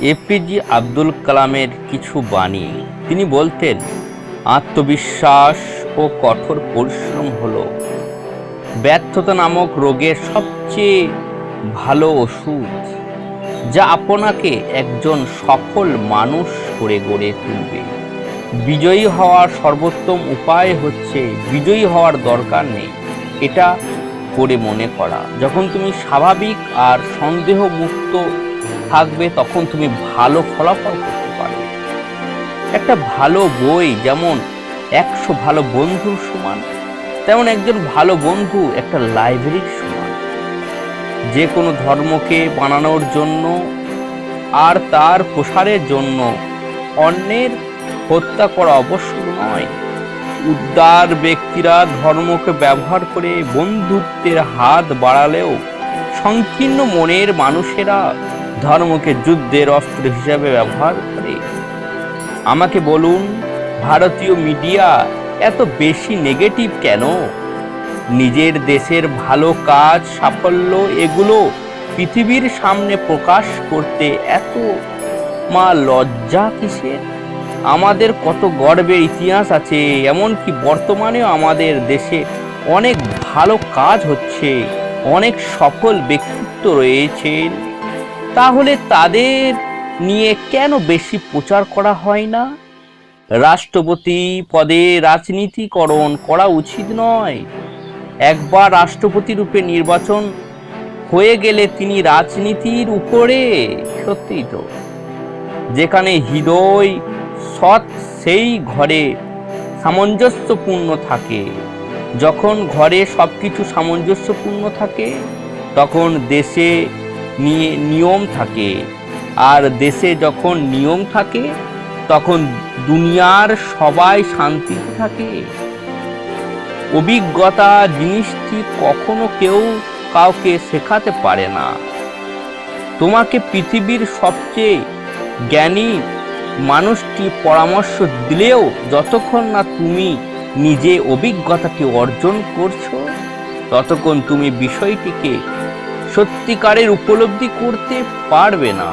APG Abdul কালামের কিছু বাণী। তিনি বলতেন, আত্মবিশ্বাস ও কঠোর পরিশ্রম হল। ব্যর্থতা নামক রোগের সবচেয়ে ভালো ওষুধ, যা আপনাকে একজন সফল মানুষ করে গড়ে তুলবে। বিজয়ী হওয়ার সর্বোত্তম উপায় হচ্ছে, বিজয়ী হওয়ার দরকার নেই। এটা করে মনে করা। যখন তুমি স্বাভাবিক আর সন্দেহ মুক্ত থাকবে, তখন তুমি ভালো ফলাফল করতে পারবে। একটা ভালো বই যেমন একশো ভালো বন্ধুর সমান, তেমন একজন ভালো বন্ধু একটা লাইব্রেরির সমান। যে কোনো ধর্মকে বানানোর জন্য আর তার প্রসারের জন্য অন্যের হত্যা করা অবশ্য নয়। উদ্দার ব্যক্তিরা ধর্মকে ব্যবহার করে বন্ধুত্বের হাত বাড়ালেও সংকীর্ণ মনের মানুষেরা ধর্মকে যুদ্ধের অস্ত্র হিসাবে ব্যবহার করে। আমাকে বলুন, ভারতীয় মিডিয়া এত বেশি নেগেটিভ কেন? নিজের দেশের ভালো কাজ, সাফল্য, এগুলো পৃথিবীর সামনে প্রকাশ করতে এত মা লজ্জা কিসের? আমাদের কত গর্বের ইতিহাস আছে, এমনকি বর্তমানেও আমাদের দেশে অনেক ভালো কাজ হচ্ছে, অনেক সফল ব্যক্তিত্ব রয়েছেন। তাহলে তাদের নিয়ে কেন বেশি প্রচার করা হয় না? রাষ্ট্রপতি পদে রাজনীতিকরণ করা উচিত নয়। একবার রাষ্ট্রপতি রূপে নির্বাচন হয়ে গেলে তিনি রাজনীতির উপরে, সত্যিই তো। যেখানে হৃদয় সৎ, সেই ঘরে সামঞ্জস্যপূর্ণ থাকে। যখন ঘরে সব কিছু সামঞ্জস্যপূর্ণ থাকে, তখন দেশে নিয়ে নিয়ম থাকে। আর দেশে যখন নিয়ম থাকে, তখন দুনিয়ার সবাই শান্তিতে থাকে। অভিজ্ঞতা জিনিসটি কখনো কেউ কাউকে শেখাতে পারে না। তোমাকে পৃথিবীর সবচেয়ে জ্ঞানী মানুষটি পরামর্শ দিলেও যতক্ষণ না তুমি নিজে অভিজ্ঞতাকে অর্জন করছ, ততক্ষণ তুমি বিষয়টিকে সত্যিকারের উপলব্ধি করতে পারবে না।